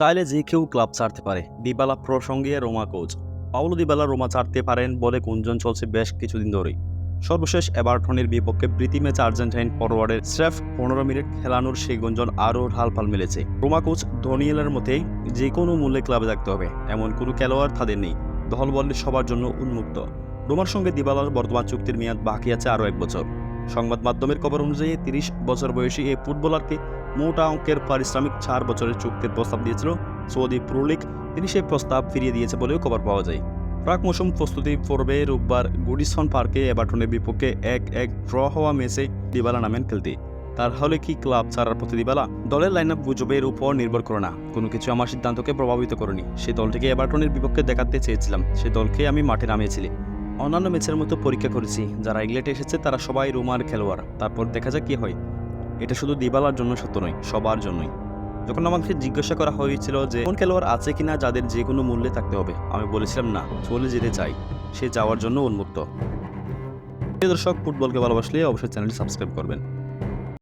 চাইলে যে কেউ ক্লাব ছাড়তে পারে। দিবালা প্রসঙ্গে Roma coach. Paulo Dybala Roma ছাড়তে পারেন বলে গুঞ্জন চলছে বেশ কিছুদিন ধরেই। সর্বশেষ এভারটনের বিপক্ষে প্রীতি ম্যাচ আর্জেন্টাইন ফরওয়ার্ডের স্রেফ পনেরো মিনিট খেলানোর সেই গুঞ্জন আরও ঢালপাল মিলেছে। রোমা কোচ ধনিয়েলের মতেই যে কোনো মূল্যে ক্লাবে থাকতে হবে, এমন কোনো খেলোয়াড় তাদের নেই। দল বললে সবার জন্য উন্মুক্ত। রোমার সঙ্গে দিবালার বর্তমান চুক্তির মেয়াদ বাকি আছে আরও এক বছর। সংবাদ মাধ্যমের খবর অনুযায়ী তিরিশ বছর বয়সী এই ফুটবলারকে মোটা অঙ্কের পারিশ্রমিক চার বছরের চুক্তির প্রস্তাব দিয়েছিল সৌদি প্রো তিনি সেই প্রস্তাব ফিরিয়ে দিয়েছে বলেও খবর পাওয়া যায়। প্রাক মৌসুম প্রস্তুতি পর্বে রোববার গুডিসন পার্কে এভারটনের বিপক্ষে এক এক ড্র হওয়া ম্যাচে দিবালা নামেন খেলতে। তার হলে কি ক্লাব ছাড়ার প্রতি দিবালা? দলের লাইন আপ গুজবের উপর নির্ভর করে না। কোনো কিছু আমার সিদ্ধান্তকে প্রভাবিত করেনি। সেই দলটিকে এভারটনের বিপক্ষে দেখাতে চেয়েছিলাম। সেই দলকে আমি মাঠে নামিয়েছিলাম অন্যান্য ম্যাচের মতো পরীক্ষা করেছি। যারা ইংল্যান্ডে এসেছে তারা সবাই রোমার খেলোয়াড়। তারপর দেখা যাক কি হয়। এটা শুধু দিবালার জন্য সত্য নয়, সবার জন্যই। যখন আমাকে জিজ্ঞাসা করা হয়েছিল যে, কোন খেলোয়াড় আছে কিনা যাদের যে কোনো মূল্যে থাকতে হবে? আমি বলেছিলাম, না, চলে যেতে চাই। সে যাওয়ার জন্য উন্মুক্ত। দর্শক, ফুটবলকে ভালোবাসলে অবশ্যই চ্যানেলটি সাবস্ক্রাইব করবেন।